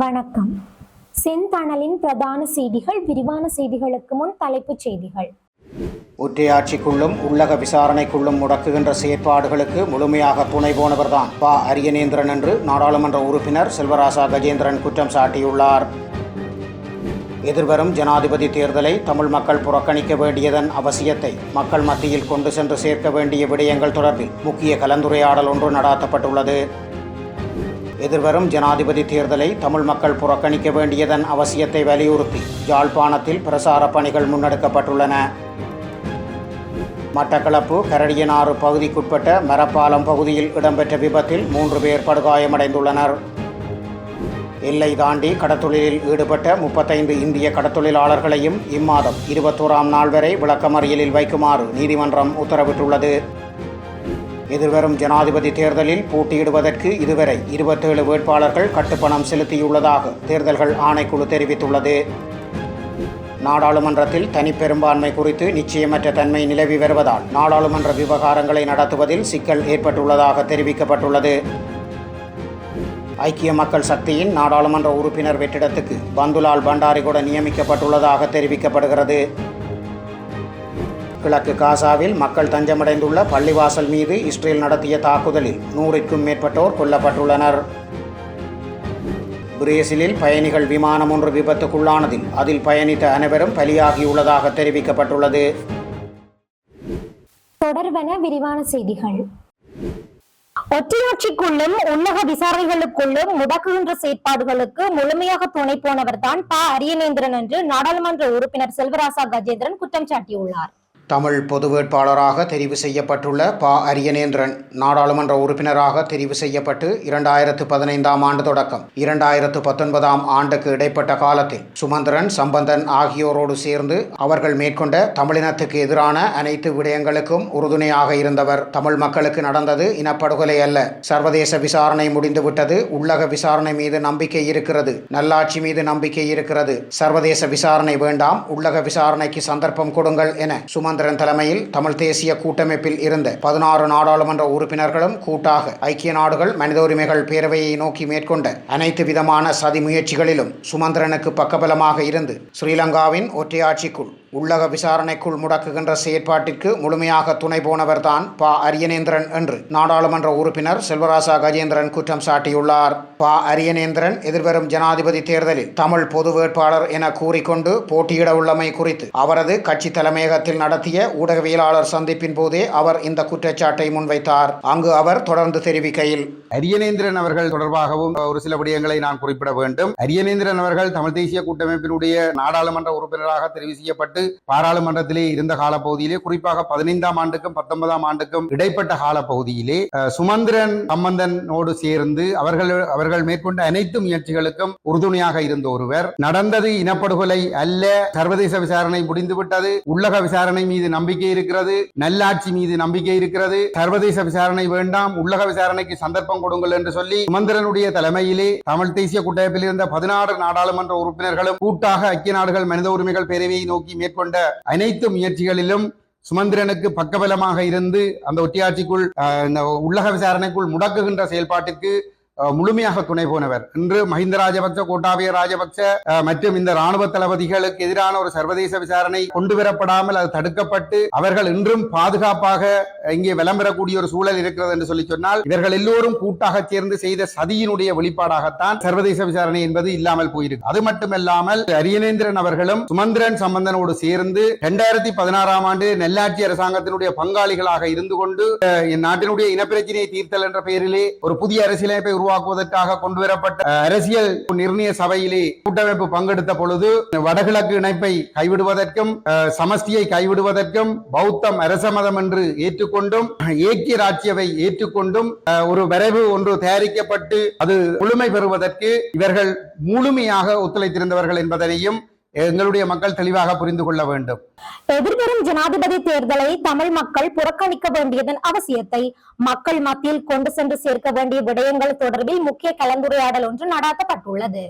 வணக்கம். செந்தணலின் பிரதான செய்திகள் விரிவான செய்திகளுக்கு முன் தலைப்புச் செய்திகள். ஒற்றையாட்சிக்குள்ளும் உள்ளக விசாரணைக்குள்ளும் முடக்குகின்ற செயற்பாடுகளுக்கு முழுமையாக துணை போனவர்தான் பா. அரியநேந்திரன் என்று நாடாளுமன்ற உறுப்பினர் செல்வராசா கஜேந்திரன் குற்றம் சாட்டியுள்ளார். எதிர்வரும் ஜனாதிபதி தேர்தலை தமிழ் மக்கள் புறக்கணிக்க வேண்டியதன் அவசியத்தை மக்கள் மத்தியில் கொண்டு சென்று சேர்க்க வேண்டிய விடயங்கள் தொடர்பில் முக்கிய கலந்துரையாடல் ஒன்று நடாத்தப்பட்டுள்ளது. எதிர்வரும் ஜனாதிபதி தேர்தலை தமிழ் மக்கள் புறக்கணிக்க வேண்டியதன் அவசியத்தை வலியுறுத்தி யாழ்ப்பாணத்தில் பிரசார பணிகள் முன்னெடுக்கப்பட்டுள்ளன. மட்டக்களப்பு கரடியனாறு பகுதிக்குட்பட்ட மரப்பாலம் பகுதியில் இடம்பெற்ற விபத்தில் மூன்று பேர் படுகாயமடைந்துள்ளனர். எல்லை தாண்டி கடத்தொழிலில் ஈடுபட்ட முப்பத்தைந்து இந்திய கடத்தொழிலாளர்களையும் இம்மாதம் இருபத்தோராம் நாள் வரை விளக்கமறியலில் வைக்குமாறு நீதிமன்றம் உத்தரவிட்டுள்ளது. எதிர்வரும் ஜனாதிபதி தேர்தலில் போட்டியிடுவதற்கு இதுவரை இருபத்தேழு வேட்பாளர்கள் கட்டுப்பணம் செலுத்தியுள்ளதாக தேர்தல்கள் ஆணைக்குழு தெரிவித்துள்ளது. நாடாளுமன்றத்தில் தனிப்பெரும்பான்மை குறித்து நிச்சயமற்ற தன்மை நிலவி வருவதால் நாடாளுமன்ற விவகாரங்களை நடத்துவதில் சிக்கல் ஏற்பட்டுள்ளதாக தெரிவிக்கப்பட்டுள்ளது. ஐக்கிய மக்கள் சக்தியின் நாடாளுமன்ற உறுப்பினர் வெற்றிடத்துக்கு பந்துலால் பண்டாரிகூட நியமிக்கப்பட்டுள்ளதாக தெரிவிக்கப்படுகிறது. கிழக்கு காசாவில் மக்கள் தஞ்சமடைந்துள்ள பள்ளிவாசல் மீது இஸ்ரேல் நடத்திய தாக்குதலில் நூறிற்கும் மேற்பட்டோர் கொல்லப்பட்டுள்ளனர். பிரேசிலில் பயணிகள் விமானம் ஒன்று விபத்துக்குள்ளானதில் அதில் பயணித்த அனைவரும் பலியாகியுள்ளதாக தெரிவிக்கப்பட்டுள்ளது. தொடர்வன விரிவான செய்திகள். ஒற்றையாட்சிக்குள்ளும் உள்ளக விசாரணைகளுக்குள்ளும் முடக்குகின்ற செயற்பாடுகளுக்கு முழுமையாக துணை போனவர்தான் ப அரியநேந்திரன் என்று நாடாளுமன்ற உறுப்பினர் செல்வராசா கஜேந்திரன் குற்றம் சாட்டியுள்ளார். தமிழ் பொது வேட்பாளராக தெரிவு செய்யப்பட்டுள்ள ப. அரியநேந்திரன் நாடாளுமன்ற உறுப்பினராக தெரிவு செய்யப்பட்டு இரண்டாயிரத்து பதினைந்தாம் ஆண்டு தொடக்கம். இரண்டாயிரத்து பத்தொன்பதாம் ஆண்டுக்கு இடைப்பட்ட காலத்தில் சுமந்திரன் சம்பந்தன் ஆகியோரோடு சேர்ந்து அவர்கள் மேற்கொண்ட தமிழினத்துக்கு எதிரான அனைத்து விடயங்களுக்கும் உறுதுணையாக இருந்தவர். தமிழ் மக்களுக்கு நடந்தது இனப்படுகொலை அல்ல. சர்வதேச விசாரணை முடிந்துவிட்டது. உள்ளக விசாரணை மீது நம்பிக்கை இருக்கிறது. நல்லாட்சி மீது நம்பிக்கை இருக்கிறது. சர்வதேச விசாரணை வேண்டாம். உள்ளக விசாரணைக்கு சந்தர்ப்பம் கொடுங்கள் என சுமந்திரன் தலைமையில் தமிழ் தேசிய கூட்டமைப்பில் இருந்த பதினாறு நாடாளுமன்ற உறுப்பினர்களும் கூட்டாக ஐக்கிய நாடுகள் மனித உரிமைகள் பேரவையை நோக்கி மேற்கொண்ட அனைத்து விதமான சதி முயற்சிகளிலும் சுமந்திரனுக்கு பக்கபலமாக இருந்து ஸ்ரீலங்காவின் ஒற்றையாட்சிக்குள் உள்ளக விசாரணைக்குள் முடக்குகின்ற செயற்பாட்டிற்கு முழுமையாக துணை போனவர்தான் பா. அரியநேந்திரன் என்று நாடாளுமன்ற உறுப்பினர் செல்வராசா கஜேந்திரன் குற்றம் சாட்டியுள்ளார். பா. அரியநேந்திரன் எதிர்வரும் ஜனாதிபதி தேர்தலில் தமிழ் பொது வேட்பாளர் என கூறிக்கொண்டு போட்டியிட உள்ளமை குறித்து அவரது கட்சி தலைமையகத்தில் நடத்திய நடத்திய ஊடகவியலாளர் சந்திப்பின் போதே அவர் இந்த குற்றச்சாட்டை முன்வைத்தார். அங்கு அவர் தொடர்ந்து தெரிவிக்கையில் அரியநேந்திரன் அவர்கள் தொடர்பாகவும் ஒரு சில விடயங்களை நான் குறிப்பிட வேண்டும். அரியநேந்திரன் அவர்கள் தமிழ் தேசிய கூட்டமைப்பினுடைய நாடாளுமன்ற உறுப்பினராக தெரிவு செய்யப்பட்டு பாராளுமன்றத்திலே இருந்த காலப்பகுதியிலே குறிப்பாக பதினைந்தாம் ஆண்டுக்கும் பத்தொன்பதாம் ஆண்டுக்கும் இடைப்பட்ட காலப்பகுதியிலே அஹ், சுமந்திரன் சம்பந்தனோடு சேர்ந்து அவர்கள் அவர்கள் மேற்கொண்ட அனைத்து முயற்சிகளுக்கும் உறுதுணையாக இருந்த ஒருவர். நடந்தது இனப்படுகொலை அல்ல. சர்வதேச விசாரணை முடிந்துவிட்டது. உள்ளக விசாரணை மீது நம்பிக்கை இருக்கிறது நல்லாட்சி மீது நம்பிக்கை இருக்கிறது. சர்வதேச விசாரணை வேண்டாம் உள்ளக விசாரணைக்கு சந்தர்ப்பம் கொடுங்கள் என்று சொல்லி சுமந்திரனுடைய தலைமையிலே தமிழ் தேசிய கூட்டமைப்பில் இருந்த பதினாறு நாடாளுமன்ற உறுப்பினர்களும் கூட்டாக ஐக்கிய நாடுகள் மனித உரிமைகள் பேரவையை நோக்கி மேற்கொண்ட அனைத்து முயற்சிகளிலும் சுமந்திரனுக்கு பக்கபலமாக இருந்து அந்த ஒட்டியாட்சிக்குள் இந்த உள்ளக விசாரணைக்குள் முடக்குகின்ற செயல்பாட்டுக்கு முழுமையாக துணை போனவர். இன்று மஹிந்த ராஜபக்ச கோட்டாபய ராஜபக்ச மற்றும் இந்த ராணுவ தளபதிகளுக்கு எதிரான ஒரு சர்வதேச விசாரணை கொண்டு வரப்படாமல் அது தடுக்கப்பட்டு அவர்கள் இன்றும் பாதுகாப்பாக இங்கே விளம்பரக்கூடிய ஒரு சூழல் இருக்கிறது என்று சொல்லி சொன்னால் இவர்கள் எல்லோரும் கூட்டாக சேர்ந்து செய்த சதியினுடைய வெளிப்பாடாகத்தான் சர்வதேச விசாரணை என்பது இல்லாமல் போயிருக்கு. அது மட்டுமல்லாமல் அரியநேந்திரன் அவர்களும் சுமந்திரன் சம்பந்தனோடு சேர்ந்து இரண்டாயிரத்தி பதினாறாம் ஆண்டு நெல்லாட்சி அரசாங்கத்தினுடைய பங்காளிகளாக இருந்து கொண்டு என் நாட்டினுடைய இனப்பிரச்சனையை தீர்த்தல் என்ற பெயரிலே ஒரு புதிய அரசியலமைப்பை உருவாக்குவதற்காக கொண்டுவரப்பட்ட அரசியல் நிர்ணய சபையிலே கூட்டமைப்பு பங்கெடுத்த பொழுது வடகிழக்கு இணைப்பை கைவிடுவதற்கும் சமஸ்தியை கைவிடுவதற்கும் பௌத்தம் அரச மதம் என்று ஏற்றுக்கொண்டும் ஏக்கிய ராட்சியவை ஏற்றுக்கொண்டும் ஒரு வரைவு ஒன்று தயாரிக்கப்பட்டு அது முழுமை பெறுவதற்கு இவர்கள் முழுமையாக ஒத்துழைத்திருந்தவர்கள் என்பதனையும் எங்களுடைய மக்கள் தெளிவாக புரிந்து கொள்ள வேண்டும். எதிர்வரும் ஜனாதிபதி தேர்தலை தமிழ் மக்கள் புறக்கணிக்க வேண்டியதன் அவசியத்தை மக்கள் மத்தியில் கொண்டு சென்று சேர்க்க வேண்டிய விடயங்கள் தொடர்பில் முக்கிய கலந்துரையாடல் ஒன்று நடாத்தப்பட்டுள்ளது.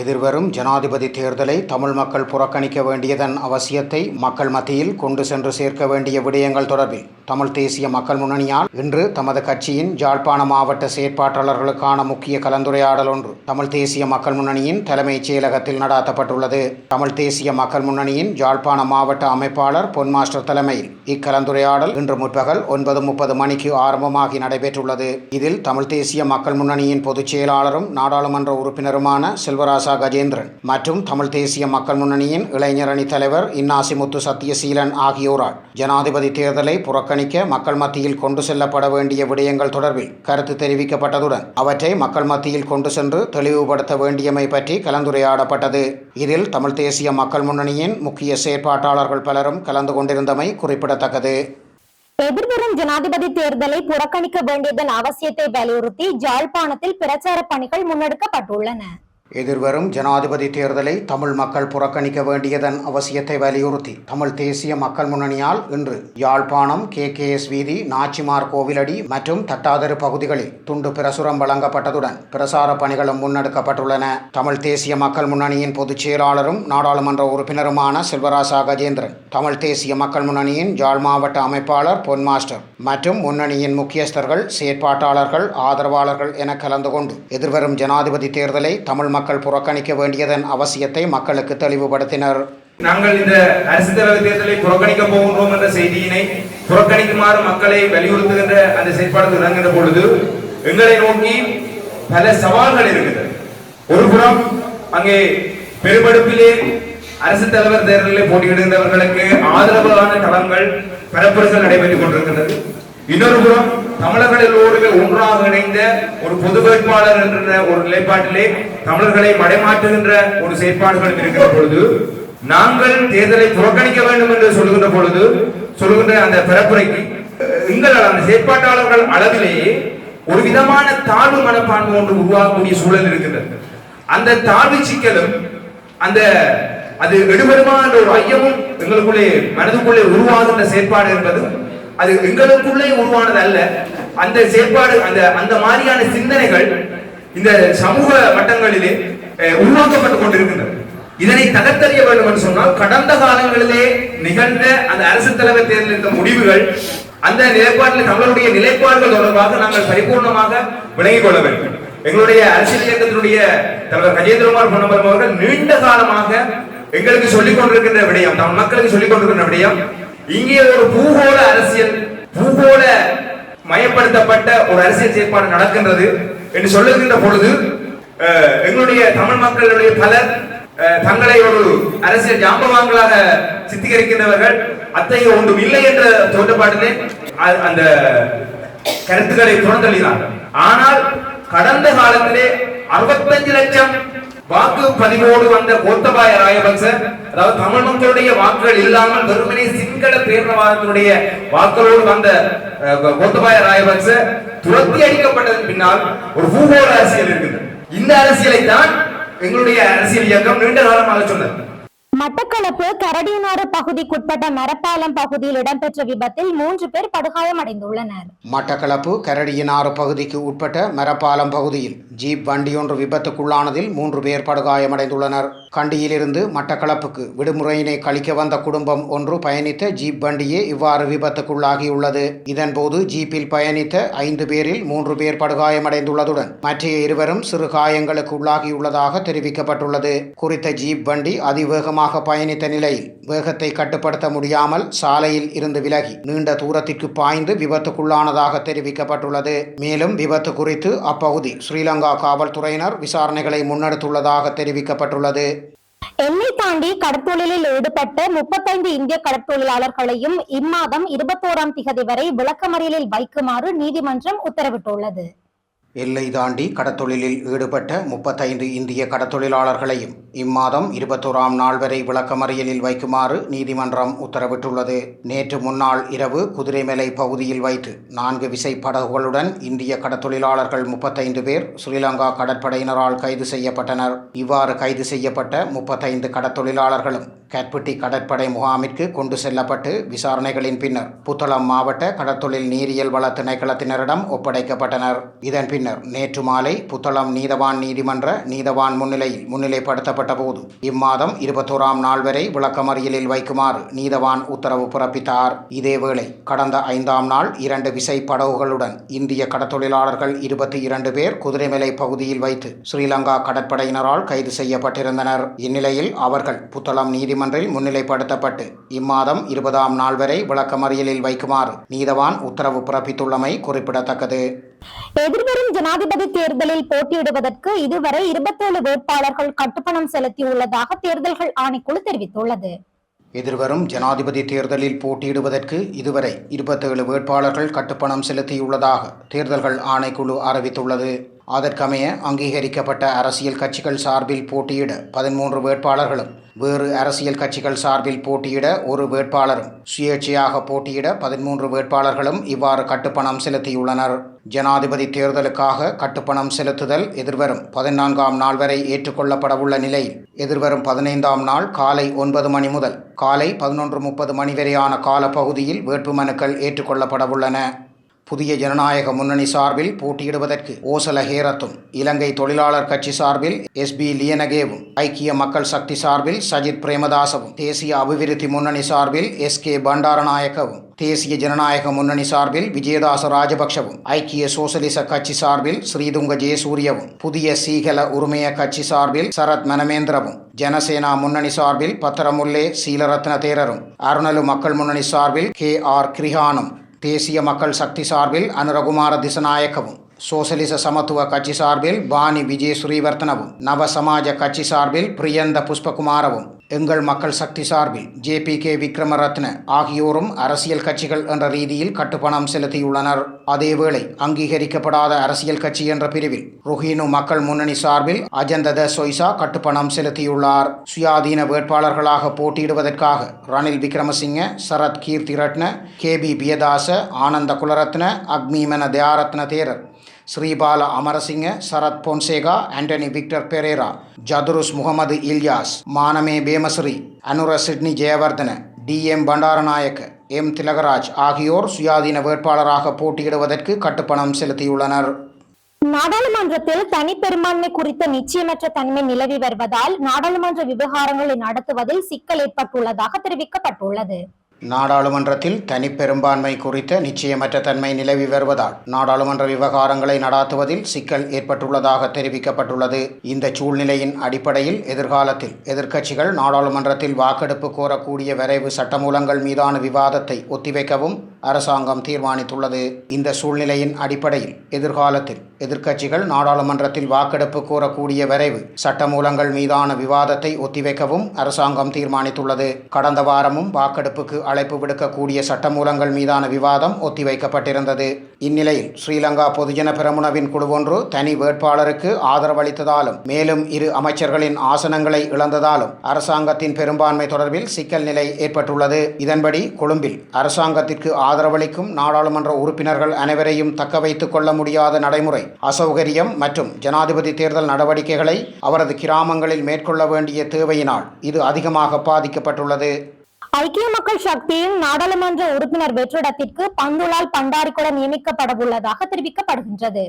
எதிர்வரும் ஜனாதிபதி தேர்தலை தமிழ் மக்கள் புறக்கணிக்க வேண்டியதன் அவசியத்தை மக்கள் மத்தியில் கொண்டு சென்று சேர்க்க வேண்டிய விடயங்கள் தொடர்பில் தமிழ் தேசிய மக்கள் முன்னணியால் இன்று தமது கட்சியின் ஜாழ்ப்பாண மாவட்ட செயற்பாட்டாளர்களுக்கான முக்கிய கலந்துரையாடல் ஒன்று தமிழ் தேசிய மக்கள் முன்னணியின் தலைமைச் செயலகத்தில் நடாத்தப்பட்டுள்ளது. தமிழ் தேசிய மக்கள் முன்னணியின் ஜாழ்ப்பாண மாவட்ட அமைப்பாளர் பொன் மாஸ்டர் தலைமையில் இக்கலந்துரையாடல் இன்று முற்பகல் ஒன்பது முப்பது மணிக்கு ஆரம்பமாகி நடைபெற்றுள்ளது. இதில் தமிழ் தேசிய மக்கள் முன்னணியின் பொதுச் செயலாளரும் நாடாளுமன்ற உறுப்பினருமான செல்வராஜ் ராசா கஜேந்திரன் மற்றும் தமிழ் தேசிய மக்கள் முன்னணியின் இளைஞரணி தலைவர் இன்னாசிமுத்து சத்தியசீலன் ஆகியோரால் ஜனாதிபதி தேர்தலை புறக்கணிக்க மக்கள் மத்தியில் கொண்டு செல்லப்பட வேண்டிய விடயங்கள் தொடர்பில் கருத்து தெரிவிக்கப்பட்டதுடன் அவற்றை மக்கள் மத்தியில் கொண்டு சென்று தெளிவுபடுத்த வேண்டியமை பற்றி கலந்துரையாடப்பட்டது. இதில் தமிழ் தேசிய மக்கள் முன்னணியின் முக்கிய செயற்பாட்டாளர்கள் பலரும் கலந்து கொண்டிருந்தமை குறிப்பிடத்தக்கது. எதிர்வரும் ஜனாதிபதி தேர்தலை புறக்கணிக்க வேண்டியதன் அவசியத்தை வலியுறுத்தி ஜாழ்ப்பாணத்தில் பிரச்சார பணிகள் முன்னெடுக்கப்பட்டுள்ளன. எதிர்வரும் ஜனாதிபதி தேர்தலை தமிழ் மக்கள் புறக்கணிக்க வேண்டியதன் அவசியத்தை வலியுறுத்தி தமிழ் தேசிய மக்கள் முன்னணியால் இன்று யாழ்ப்பாணம் கே கே எஸ் வீதி நாச்சிமார் கோவிலடி மற்றும் தட்டாதரு பகுதிகளில் துண்டு பிரசுரம் வழங்கப்பட்டதுடன் பிரசார பணிகளும் முன்னெடுக்கப்பட்டுள்ளன. தமிழ் தேசிய மக்கள் முன்னணியின் பொதுச் செயலாளரும் நாடாளுமன்ற உறுப்பினருமான செல்வராசா கஜேந்திரன் தமிழ் தேசிய மக்கள் முன்னணியின் யாழ் மாவட்ட அமைப்பாளர் பொன் மாஸ்டர் மற்றும் முன்னணியின் முக்கியஸ்தர்கள் செயற்பாட்டாளர்கள் ஆதரவாளர்கள் என கலந்து கொண்டு எதிர்வரும் ஜனாதிபதி தேர்தலை தமிழ் மக்கள் புறக்கணிக்க வேண்டியதன் அவசியத்தை மக்களுக்கு தெளிவுபடுத்தினர். நாங்கள் இந்த அரசு தலைவர் தேர்தலை புறக்கணிக்க போகின்றோம் என்ற செய்தியினை புறக்கணிக்குமாறு மக்களை வலியுறுத்துகின்ற அந்த செயற்பாடு இறங்குகின்ற பொழுது எங்களை நோக்கி பல சவால்கள் இருக்குது ஒரு புறம் அங்கே பெருமடுப்பிலே அரசு தலைவர் தேர்தலில் போட்டியிடுகின்றவர்களுக்கு ஆதரவான தளங்கள் பரப்புரைகள் நடைபெற்றுக் கொண்டிருக்கின்றது. இன்னொரு புறம் தமிழர்கள் எல்லோருமே ஒன்றாக இணைந்த ஒரு பொது வேட்பாளர் என்ற ஒரு நிலைப்பாட்டிலே தமிழர்களை மடைமாற்றுகின்ற ஒரு செயற்பாடுகள் இருக்கிற பொழுது நாங்கள் தேர்தலை புறக்கணிக்க வேண்டும் என்று சொல்லுகின்ற பொழுது சொல்லுகின்ற அந்த பரப்புரைக்கு எங்கள் அந்த செயற்பாட்டாளர்கள் அளவிலேயே ஒரு விதமான தாழ்வு மனப்பான்மை ஒன்று உருவாகக்கூடிய சூழல் இருக்கின்றது. அந்த தாழ்வு சிக்கலும் அந்த அது எடுபடுமா என்ற ஒரு ஐயமும் எங்களுக்குள்ளே மனதுக்குள்ளே உருவாகின்ற செயற்பாடு என்பது அது எங்களுக்குள்ளே உருவானது அல்ல அந்த செயற்பாடு அந்த அந்த மாதிரியான சிந்தனைகள் இந்த சமூக மட்டங்களிலே உருவாக்கப்பட்டு கொண்டிருக்கின்றன. இதனை தகர்த்தறிய வேண்டும் என்று சொன்னால் கடந்த காலங்களிலே நிகழ்ந்த அந்த அரசு தலைவர் தேர்ந்தெடுத்த முடிவுகள் அந்த நிலைப்பாட்டில் நம்மளுடைய நிலைப்பாடுகள் தொடர்பாக நாங்கள் பரிபூர்ணமாக விளங்கிக் கொள்ள வேண்டும். எங்களுடைய அரசியல் இயக்கத்தினுடைய தலைவர் கஜேந்திரகுமார் பொன்னம்பலம் அவர்கள் நீண்ட காலமாக எங்களுக்கு சொல்லிக் கொண்டிருக்கின்ற விடயம் தமிழ் மக்களுக்கு சொல்லிக் கொண்டிருக்கின்ற விடயம் இங்கே ஒரு பூகோள அரசியல் பூகோள மயப்படுத்தப்பட்ட ஒரு அரசியல் செயற்பாடு நடக்கின்றது என்று சொல்லுகின்ற பொழுது எங்களுடைய தமிழ் மக்களுடைய பலர் தங்களை ஒரு அரசியல் ஜாம்பவான்களாக சித்திகரிக்கின்றவர்கள் அத்தகைய ஒன்றும் இல்லை என்ற தோற்றப்பாட்டிலே அ- அந்த கருத்துக்களை புறந்தள்ளினார்கள். ஆனால் கடந்த காலத்திலே அறுபத்தஞ்சு லட்சம் வாக்கு பதிவோடு வந்த கோத்தபாய ராயபக்சர் அதாவது தமிழ் மக்களுடைய வாக்குகள் இல்லாமல் வெறுமனே சிங்கள பேரவாதத்தினுடைய வாக்குகளோடு வந்த கோத்தபாய ராயபக்ச துரத்தி அடிக்கப்பட்டதன் பின்னால் ஒரு பூகோள அரசியல் இருக்குது. இந்த அரசியலை தான் எங்களுடைய அரசியல் இயக்கம் நீண்ட காலமாக சொன்னது. மட்டக்களப்பு கரடியனாறு பகுதிக்குட்பட்ட மரப்பாலம் பகுதியில் இடம்பெற்ற விபத்தில் மூன்று பேர் படுகாயமடைந்துள்ளனர் மட்டக்களப்பு கரடியனாறு பகுதிக்கு உட்பட்ட மரப்பாலம் பகுதியில் ஜீப் வண்டியொன்று விபத்துக்குள்ளானதில் மூன்று பேர் படுகாயமடைந்துள்ளனர். கண்டியிலிருந்து மட்டக்களப்புக்கு விடுமுறையினை கழிக்க வந்த குடும்பம் ஒன்று பயணித்த ஜீப் வண்டியே இவ்வாறு விபத்துக்குள்ளாகியுள்ளது. இதன்போது ஜீப்பில் பயணித்த ஐந்து பேரில் மூன்று பேர் படுகாயமடைந்துள்ளதுடன் மற்ற இருவரும் சிறு காயங்களுக்கு உள்ளாகியுள்ளதாக தெரிவிக்கப்பட்டுள்ளது. குறித்த ஜீப் வண்டி அதிவேகமாக பயணித்த நிலையில் வேகத்தை கட்டுப்படுத்த முடியாமல் சாலையில் இருந்து விலகி நீண்ட தூரத்திற்கு பாய்ந்து விபத்துக்குள்ளானதாக தெரிவிக்கப்பட்டுள்ளது. மேலும் விபத்து குறித்து அப்பகுதி ஸ்ரீலங்கா காவல்துறையினர் விசாரணைகளை முன்னெடுத்துள்ளதாக தெரிவிக்கப்பட்டுள்ளது. எல்லை தாண்டி கடற்தொழிலில் ஈடுபட்ட முப்பத்தைந்து இந்திய கடற்தொழிலாளர்களையும் இம்மாதம் இருபத்தோராம் திகதி வரை விளக்கமறியலில் வைக்குமாறு நீதிமன்றம் உத்தரவிட்டுள்ளது. எல்லை தாண்டி கடத்தொழிலில் ஈடுபட்ட முப்பத்தைந்து இந்திய கடத்தொழிலாளர்களையும் இம்மாதம் இருபத்தோராம் நாள் வரை விளக்கமறியலில் வைக்குமாறு நீதிமன்றம் உத்தரவிட்டுள்ளது. நேற்று முன்னாள் இரவு குதிரைமலை பகுதியில் வைத்து நான்கு விசை படகுகளுடன் இந்திய கடத்தொழிலாளர்கள் முப்பத்தைந்து பேர் ஸ்ரீலங்கா கடற்படையினரால் கைது செய்யப்பட்டனர். இவ்வாறு கைது செய்யப்பட்ட முப்பத்தைந்து கடத்தொழிலாளர்களும் கற்பட்டி கடற்படை முகாமிற்கு கொண்டு செல்லப்பட்டு விசாரணைகளின் பின்னர் புத்தளம் மாவட்ட கடற்தொழில் நீரியல் வள திணைக்களத்தினரிடம் ஒப்படைக்கப்பட்டனர். இதன் பின்னர் நேற்று மாலை புத்தளம் நீதவான் நீதிமன்ற நீதவான் முன்னிலையில் முன்னிலைப்படுத்தப்பட்ட போது இம்மாதம் இருபத்தோராம் நாள் வரை விளக்கமறியலில் வைக்குமாறு நீதவான் உத்தரவு பிறப்பித்தார். இதேவேளை கடந்த ஐந்தாம் நாள் இரண்டு விசை படகுகளுடன் இந்திய கடற்தொழிலாளர்கள் இருபத்தி இரண்டு பேர் குதிரைமலை பகுதியில் வைத்து ஸ்ரீலங்கா கடற்படையினரால் கைது செய்யப்பட்டிருந்தனர். இந்நிலையில் அவர்கள் புத்தளம் நீதிமன்றில் முன்னிலைப்படுத்தப்பட்டு இம்மாதம் இருபதாம் நாள் வரை விளக்கமறியலில் வைக்குமாறு நீதவான் உத்தரவு பிறப்பித்துள்ளமை குறிப்பிடத்தக்கது. எதிர்வரும் ஜனாதிபதி தேர்தலில் போட்டியிடுவதற்கு இதுவரை இருபத்தேழு வேட்பாளர்கள் கட்டுப்பணம் செலுத்தியுள்ளதாக தேர்தல்கள் ஆணைக்குழு தெரிவித்துள்ளது. எதிர்வரும் ஜனாதிபதி தேர்தலில் போட்டியிடுவதற்கு இதுவரை இருபத்தேழு வேட்பாளர்கள் கட்டுப்பணம் செலுத்தியுள்ளதாக தேர்தல்கள் ஆணைக்குழு அறிவித்துள்ளது. அதற்கமைய அங்கீகரிக்கப்பட்ட அரசியல் கட்சிகள் சார்பில் போட்டியிட பதிமூன்று வேட்பாளர்களும் வேறு அரசியல் கட்சிகள் சார்பில் போட்டியிட ஒரு வேட்பாளரும் சுயேட்சையாக போட்டியிட பதிமூன்று வேட்பாளர்களும் இவ்வாறு கட்டுப்பணம் செலுத்தியுள்ளனர். ஜனாதிபதி தேர்தலுக்காக கட்டுப்பணம் செலுத்துதல் எதிர்வரும் பதினான்காம் நாள் வரை ஏற்றுக்கொள்ளப்படவுள்ள நிலையில் எதிர்வரும் பதினைந்தாம் நாள் காலை ஒன்பது மணி முதல் காலை பதினொன்று முப்பது மணி வரையான காலப்பகுதியில் வேட்புமனுக்கள் ஏற்றுக்கொள்ளப்படவுள்ளன. புதிய ஜனநாயக முன்னணி சார்பில் போட்டியிடுவதற்கு ஓசல ஹேரத்தும் இலங்கை தொழிலாளர் கட்சி சார்பில் எஸ் பி லியனகேவும் ஐக்கிய மக்கள் சக்தி சார்பில் சஜித் பிரேமதாசவும் தேசிய அபிவிருத்தி முன்னணி சார்பில் எஸ் கே பண்டாரநாயக்கவும் தேசிய ஜனநாயக முன்னணி சார்பில் விஜயதாச ராஜபக்ஷவும் ஐக்கிய சோசலிச கட்சி சார்பில் ஸ்ரீதுங்க ஜெயசூரியவும் புதிய சீகல உரிமைய கட்சி சார்பில் சரத் மனமேந்திரவும் ஜனசேனா முன்னணி சார்பில் பத்திரமுல்லே சீலரத்ன தேரரும் அருணலு மக்கள் முன்னணி சார்பில் கே ஆர் கிரிஹானும் தேசிய மக்கள் சக்தி சார்பில் அனுரகுமார திசநாயக்கவும். சோசலிச சமத்துவ கட்சி சார்பில் பாணி விஜய் ஸ்ரீவர்த்தனவும் நவசமாஜ கட்சி சார்பில் பிரியந்த புஷ்பகுமாரவும் எங்கள் மக்கள் சக்தி சார்பில் ஜே பி கே விக்ரமரத்ன ஆகியோரும் அரசியல் கட்சிகள் என்ற ரீதியில் கட்டுப்பணம் செலுத்தியுள்ளனர். அதேவேளை அங்கீகரிக்கப்படாத அரசியல் கட்சி என்ற பிரிவில் ருஹீனு மக்கள் முன்னணி சார்பில் அஜந்தத சொய்சா கட்டுப்பணம் செலுத்தியுள்ளார். சுயாதீன வேட்பாளர்களாக போட்டியிடுவதற்காக Ranil Wickremesinghe Sarath Keerthi Rathna K P Piyadasa Ananda Kularatne Akmeemana Dayaratne Thero Sripala Amarasinghe Sarath Fonseka Antony Victor Perera Jathurus Mohamed Ilyas Maname Pemasiri Anura Sidney Jayawardena D M Bandaranayake M Thilakaraj ஆகியோர் சுயாதீன வேட்பாளராக போட்டியிடுவதற்கு கட்டுப்பணம் செலுத்தியுள்ளனர். நாடாளுமன்றத்தில் தனிப்பெரும்பான்மை குறித்த நிச்சயமற்ற தன்மை நிலவி வருவதால் நாடாளுமன்ற விவகாரங்களை நடத்துவதில் சிக்கல் ஏற்பட்டுள்ளதாக தெரிவிக்கப்பட்டுள்ளது. நாடாளுமன்றத்தில் தனிப்பெரும்பான்மை குறித்த நிச்சயமற்ற தன்மை நிலவி வருவதால் நாடாளுமன்ற விவகாரங்களை நடாத்துவதில் சிக்கல் ஏற்பட்டுள்ளதாக தெரிவிக்கப்பட்டுள்ளது. இந்த சூழ்நிலையின் அடிப்படையில் எதிர்காலத்தில் எதிர்க்கட்சிகள் நாடாளுமன்றத்தில் வாக்கெடுப்பு கோரக்கூடிய வரைவு சட்டமூலங்கள் மீதான விவாதத்தை ஒத்திவைக்கவும் அரசாங்கம் தீர்மானித்துள்ளது. இந்த சூழ்நிலையின் அடிப்படையில் எதிர்காலத்தில் எதிர்க்கட்சிகள் நாடாளுமன்றத்தில் வாக்கெடுப்பு கோரக்கூடிய வரைவு சட்டமூலங்கள் மீதான விவாதத்தை ஒத்திவைக்கவும் அரசாங்கம் தீர்மானித்துள்ளது. கடந்த வாரமும் வாக்கெடுப்புக்கு அழைப்பு விடுக்கக்கூடிய சட்டமூலங்கள் மீதான விவாதம் ஒத்திவைக்கப்பட்டிருந்தது. இந்நிலையில் ஸ்ரீலங்கா பொதுஜன பெரமுனவின் குழு ஒன்று தனி வேட்பாளருக்கு ஆதரவளித்ததாலும் மேலும் இரு அமைச்சர்களின் ஆசனங்களை இழந்ததாலும் அரசாங்கத்தின் பெரும்பான்மை தொடர்பில் சிக்கல் நிலை ஏற்பட்டுள்ளது. இதன்படி கொழும்பில் அரசாங்கத்திற்கு ஆதரவளிக்கும் நாடாளுமன்ற உறுப்பினர்கள் அனைவரையும் தக்க வைத்துக் கொள்ள முடியாத நடைமுறை அசௌகரியம் மற்றும் ஜனாதிபதி தேர்தல் நடவடிக்கைகளை அவரது கிராமங்களில் மேற்கொள்ள வேண்டிய தேவையினால் இது அதிகமாக பாதிக்கப்பட்டுள்ளது. ஐக்கிய மக்கள் சக்தியின் நாடாளுமன்ற உறுப்பினர் வெற்றிடத்திற்கு பந்துலால் பண்டாரிக்குட நியமிக்கப்படவுள்ளதாக தெரிவிக்கப்படுகின்றது.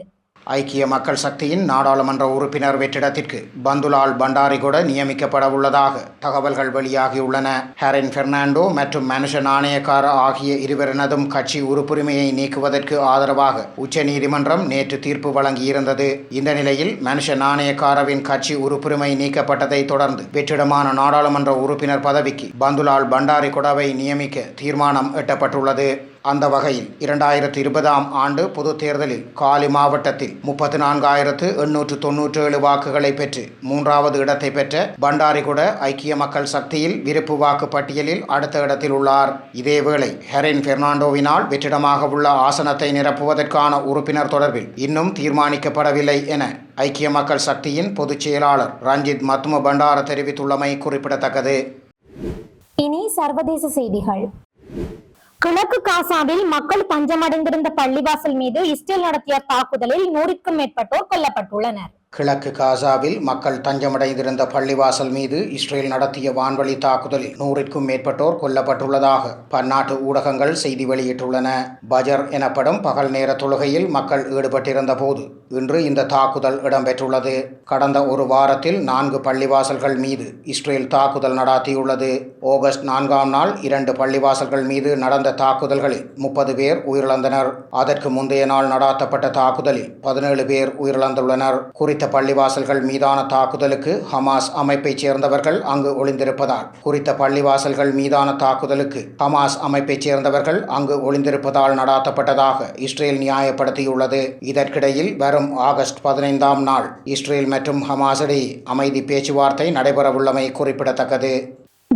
ஐக்கிய மக்கள் சக்தியின் நாடாளுமன்ற உறுப்பினர் வெற்றிடத்திற்கு பந்துலால் பண்டாரிகொட நியமிக்கப்பட உள்ளதாக தகவல்கள் வெளியாகியுள்ளன. ஹெரின் பெர்னாண்டோ மற்றும் மனுஷ நாணயக்கார ஆகிய இருவரினதும் கட்சி உறுப்புரிமையை நீக்குவதற்கு ஆதரவாக உச்சநீதிமன்றம் நேற்று தீர்ப்பு வழங்கியிருந்தது. இந்த நிலையில் மனுஷ நாணயக்காரவின் கட்சி உறுப்புரிமை நீக்கப்பட்டதை தொடர்ந்து வெற்றிடமான நாடாளுமன்ற உறுப்பினர் பதவிக்கு பந்துலால் பண்டாரிகொடவை நியமிக்க தீர்மானம் எட்டப்பட்டுள்ளது. அந்த வகையில் இரண்டாயிரத்தி இருபதாம் ஆண்டு பொதுத் தேர்தலில் காலி மாவட்டத்தில் முப்பத்தி நான்காயிரத்து எண்ணூற்று தொன்னூற்றி ஏழு வாக்குகளை பெற்று மூன்றாவது இடத்தை பெற்ற பண்டாரிகுட ஐக்கிய மக்கள் சக்தியில் விருப்பு வாக்கு பட்டியலில் அடுத்த இடத்தில் உள்ளார். இதேவேளை ஹெரின் பெர்னாண்டோவினால் வெற்றிடமாக உள்ள ஆசனத்தை நிரப்புவதற்கான உறுப்பினர் தொடர்பில் இன்னும் தீர்மானிக்கப்படவில்லை என ஐக்கிய மக்கள் சக்தியின் பொதுச் செயலாளர் ரஞ்சித் மத்ம பண்டார தெரிவித்துள்ளமை குறிப்பிடத்தக்கது. இனி சர்வதேச செய்திகள். கிழக்கு காசாவில் மக்கள் பஞ்சமடைந்திருந்த பள்ளிவாசல் மீது இஸ்ரேல் நடத்திய தாக்குதலில் நூறுக்கும் மேற்பட்டோர் கொல்லப்பட்டுள்ளனர். கிழக்கு காசாவில் மக்கள் தஞ்சமடைந்திருந்த பள்ளிவாசல் மீது இஸ்ரேல் நடத்திய வான்வழி தாக்குதலில் நூறிற்கும் மேற்பட்டோர் கொல்லப்பட்டுள்ளதாக பன்னாட்டு ஊடகங்கள் செய்தி வெளியிட்டுள்ளன. பஜர் எனப்படும் பகல் நேர தொழுகையில் மக்கள் ஈடுபட்டிருந்த போது இன்று இந்த தாக்குதல் இடம்பெற்றுள்ளது. கடந்த ஒரு வாரத்தில் நான்கு பள்ளிவாசல்கள் மீது இஸ்ரேல் தாக்குதல் நடாத்தியுள்ளது. ஆகஸ்ட் நான்காம் நாள் இரண்டு பள்ளிவாசல்கள் மீது நடந்த தாக்குதல்களில் முப்பது பேர் உயிரிழந்தனர். அதற்கு முந்தைய நாள் நடாத்தப்பட்ட தாக்குதலில் பதினேழு பேர் உயிரிழந்துள்ளனர். குறித்த பள்ளிவாசல்கள் மீதான தாக்குதலுக்கு ஹமாஸ் அமைப்பைச் சேர்ந்தவர்கள் அங்கு ஒளிந்திருப்பதால் குறித்த பள்ளிவாசல்கள் மீதான தாக்குதலுக்கு ஹமாஸ் அமைப்பைச் சேர்ந்தவர்கள் அங்கு ஒளிந்திருப்பதால் நடாத்தப்பட்டதாக இஸ்ரேல் நியாயப்படுத்தியுள்ளது. இதற்கிடையில் வரும் ஆகஸ்ட் பதினைந்தாம் நாள் இஸ்ரேல் மற்றும் ஹமாஸ் இடையே அமைதி பேச்சுவார்த்தை நடைபெறவுள்ளமை குறிப்பிடத்தக்கது.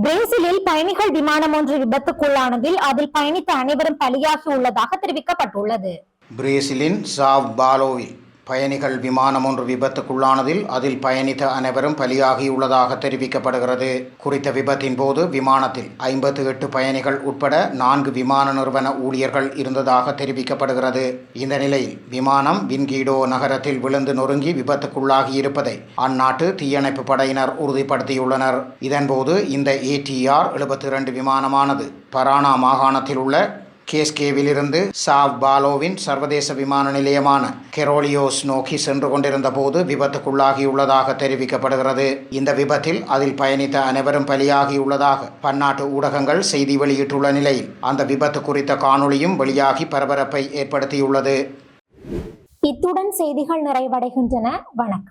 பிரேசிலில் பயணிகள் விமானம் ஒன்று விபத்துக்குள்ளானதில் அதில் பயணித்த அனைவரும் பலியாகி உள்ளதாக தெரிவிக்கப்பட்டுள்ளது. பிரேசிலின் சாவ் பாலோவில் பயணிகள் விமானம் ஒன்று விபத்துக்குள்ளானதில் அதில் பயணித்த அனைவரும் பலியாகியுள்ளதாக தெரிவிக்கப்படுகிறது. குறித்த விபத்தின் போது விமானத்தில் ஐம்பத்து எட்டு பயணிகள் உட்பட நான்கு விமான நிறுவன ஊழியர்கள் இருந்ததாக தெரிவிக்கப்படுகிறது. இந்த நிலையில் விமானம் வின்கீடோ நகரத்தில் விழுந்து நொறுங்கி விபத்துக்குள்ளாகி இருப்பதை அந்நாட்டு தீயணைப்பு படையினர் உறுதிப்படுத்தியுள்ளனர். இதன்போது இந்த ஏடிஆர் எழுபத்தி இரண்டு விமானமானது பரானா மாகாணத்தில் உள்ள கேஸ்கேவிலிருந்து சாவ் பாலோவின் சர்வதேச விமான நிலையமான கெரோலியோஸ் நோக்கி சென்று கொண்டிருந்த போது விபத்துக்குள்ளாகியுள்ளதாக தெரிவிக்கப்படுகிறது. இந்த விபத்தில் அதில் பயணித்த அனைவரும் பலியாகியுள்ளதாக பன்னாட்டு ஊடகங்கள் செய்தி வெளியிட்டுள்ள நிலையில் அந்த விபத்து குறித்த காணொளியும் வெளியாகி பரபரப்பை ஏற்படுத்தியுள்ளது. இத்துடன் செய்திகள் நிறைவடைகின்றன. வணக்கம்.